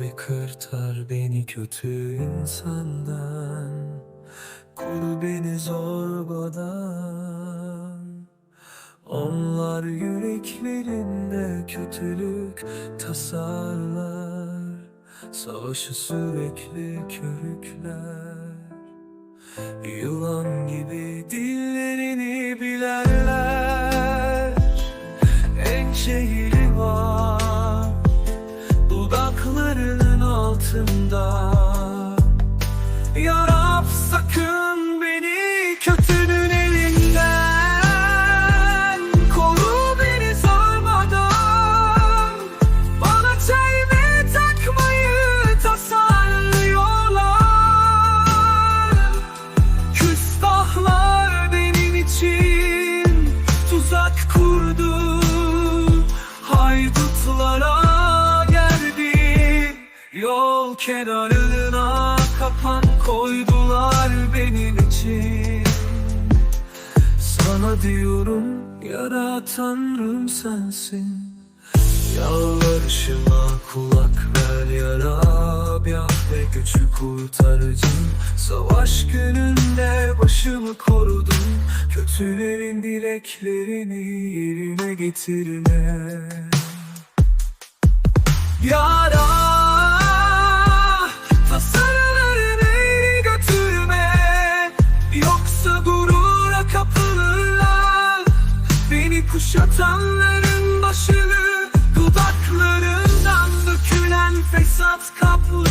ve kırtar beni kötü insandan Koru beni zorbadan Onlar yüreklerinde kötülük tasarlar Savaşı sürekli körükler. Yılan gibi dillerini altında kenarına kapan koydular benim için Sana diyorum yara tanrım sensin. Yalvarışıma kulak ver ya Rab Yahve güçlü kurtarıcım. Savaş gününde başımı korudun Kötülerin dileklerini yerine getirme Yaşatanların başını Dudaklarından dökülen fesat kaplı